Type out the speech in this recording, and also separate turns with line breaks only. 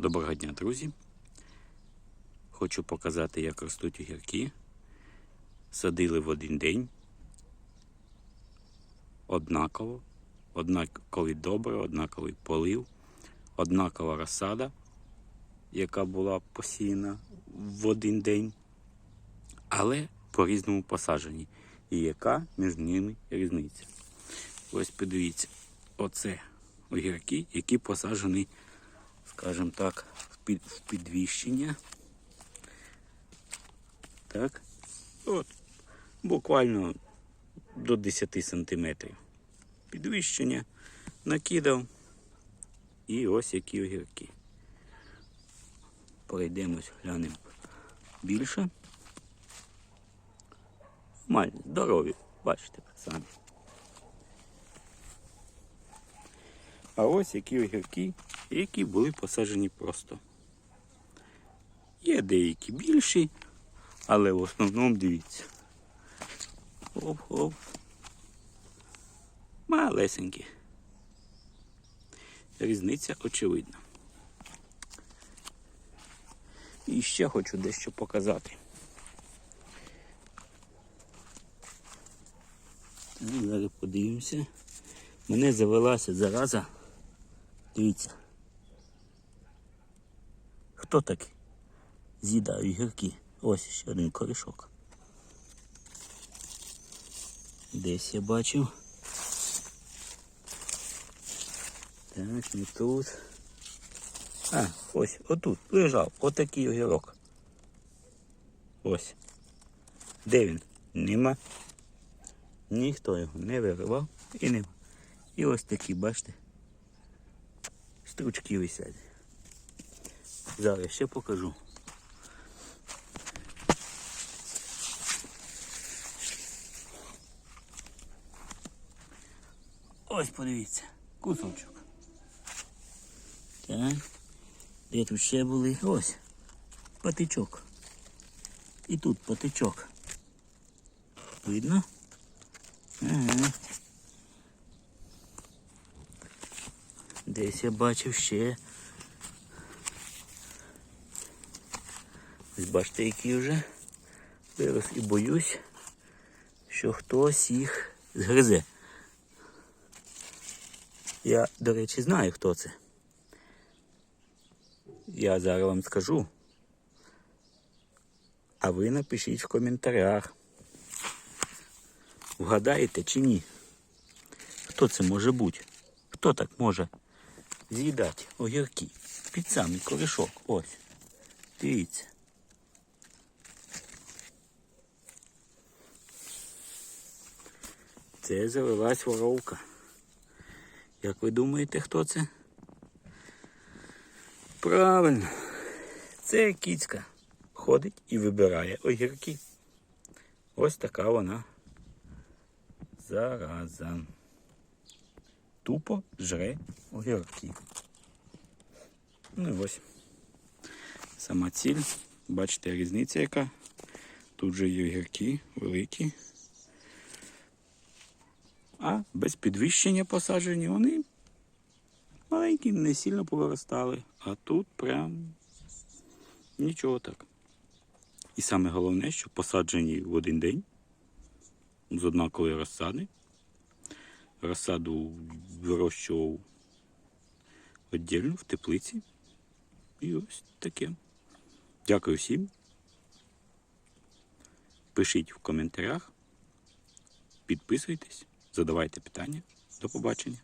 Доброго дня, друзі. Хочу показати, як ростуть огірки. Садили в один день. Однаково. Однаковий добре, однаковий полив, однакова розсада, яка була посіяна в один день, але по-різному посаджені. І яка між ними різниця? Ось подивіться, оце огірки, які посаджені скажімо так, в під- в підвіщення. Так. От, буквально до 10 сантиметрів. Підвищення накидав. І ось які огірки. Пройдемось, глянемо більше. Маль, здорові, бачите самі. А ось які огірки, які були посаджені просто. Є деякі більші, але в основному дивіться. Оп-оп. Малесенькі. Різниця очевидна. І ще хочу дещо показати. Так, зараз подивимося. Мене завелася зараза. Дивіться. Хто такий? З'їдає гірки. Ось ще один корішок. Десь я бачив. Так, не тут. А, ось, отут лежав, отакий огірок. Ось. Де він? Нема. Ніхто його не виривав і нема. І ось такі, бачите, стручки висять. Зараз ще покажу. Ось подивіться, кусочок. Так. Де тут ще були? Ось. Патичок. І тут патичок. Видно? Ага. Десь я бачив ще. Ось бачите, які вже вирос і боюсь, що хтось їх згризе. Я, до речі, знаю, хто це. Я зараз вам скажу. А ви напишіть в коментарях. Вгадаєте чи ні? Хто це може бути? Хто так може з'їдати огірки під самий корішок? Ось. Дивіться. Це завелась воровка. Як ви думаєте, хто це? Правильно. Це кіцька. Ходить і вибирає огірки. Ось така вона. Зараза. Тупо жре огірки. Ну і ось. Сама ціль. Бачите, різниця яка. Тут же є огірки великі. А без підвищення посаджені вони маленькі, не сильно повиростали. А тут прям нічого так. І саме головне, що посаджені в один день з однакової розсади. Розсаду вирощував віддільно в теплиці. І ось таке. Дякую всім. Пишіть в коментарях, підписуйтесь, задавайте питання. До побачення.